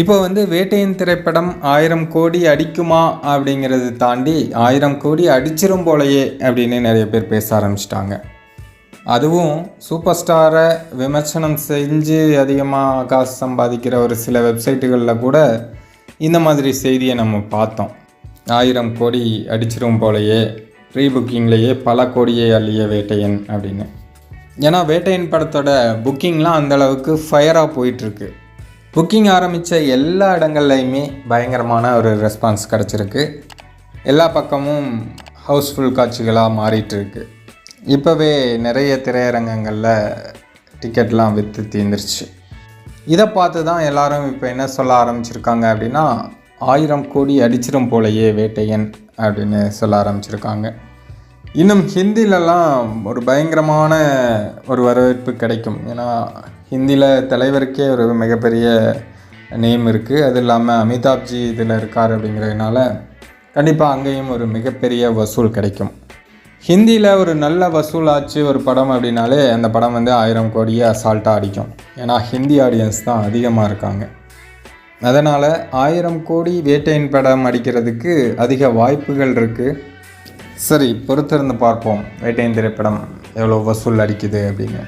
இப்போ வந்து வேட்டையின் திரைப்படம் ஆயிரம் கோடி அடிக்குமா அப்படிங்கிறது தாண்டி ஆயிரம் கோடி அடிச்சிரும் போலையே அப்படின்னு நிறைய பேர் பேச ஆரம்பிச்சிட்டாங்க. அதுவும் சூப்பர் ஸ்டாரை விமர்சனம் செஞ்சு அதிகமாக காசு சம்பாதிக்கிற ஒரு சில வெப்சைட்டுகளில் கூட இந்த மாதிரி செய்தியை நம்ம பார்த்தோம். ஆயிரம் கோடி அடிச்சிரும் போலையே ப்ரீ புக்கிங்லேயே பல கோடியே அள்ளிய வேட்டையன் அப்படின்னு. ஏன்னா வேட்டையன் படத்தோட புக்கிங்லாம் அந்தளவுக்கு ஃபயராக போயிட்டுருக்கு. புக்கிங் ஆரம்பித்த எல்லா இடங்கள்லையுமே பயங்கரமான ஒரு ரெஸ்பான்ஸ் கிடச்சிருக்கு. எல்லா பக்கமும் ஹவுஸ்ஃபுல் காட்சிகளாக மாறிட்டுருக்கு. இப்போவே நிறைய திரையரங்கங்களில் டிக்கெட்லாம் விற்று தீர்ந்துருச்சு இதை பார்த்து தான் எல்லாரும் இப்போ என்ன சொல்ல ஆரம்பிச்சிருக்காங்க அப்படின்னா ஆயிரம் கோடி அடிச்சிடும் போலையே வேட்டையன் அப்படின்னு சொல்ல ஆரம்பிச்சிருக்காங்க. இன்னும் ஹிந்திலலாம் ஒரு பயங்கரமான ஒரு வரவேற்பு கிடைக்கும். ஏன்னா ஹிந்தியில் தலைவருக்கே ஒரு மிகப்பெரிய நேம் இருக்குது அது இல்லாமல் அமிதாப்ஜி இதில் இருக்கார் அப்படிங்கிறதுனால கண்டிப்பாக அங்கேயும் ஒரு மிகப்பெரிய வசூல் கிடைக்கும். ஹிந்தியில் ஒரு நல்ல வசூல் ஆச்சு ஒரு படம் அப்படின்னாலே அந்த படம் வந்து ஆயிரம் கோடியே அசால்ட்டாக அடிக்கும். ஏன்னா ஹிந்தி ஆடியன்ஸ் தான் அதிகமாக இருக்காங்க. அதனால் ஆயிரம் கோடி வேட்டையின் படம் அடிக்கிறதுக்கு அதிக வாய்ப்புகள் இருக்குது சரி பொறுத்திருந்து பார்ப்போம் வேட்டையின் திரைப்படம் எவ்வளோ வசூல் அடிக்குது அப்படின்னு.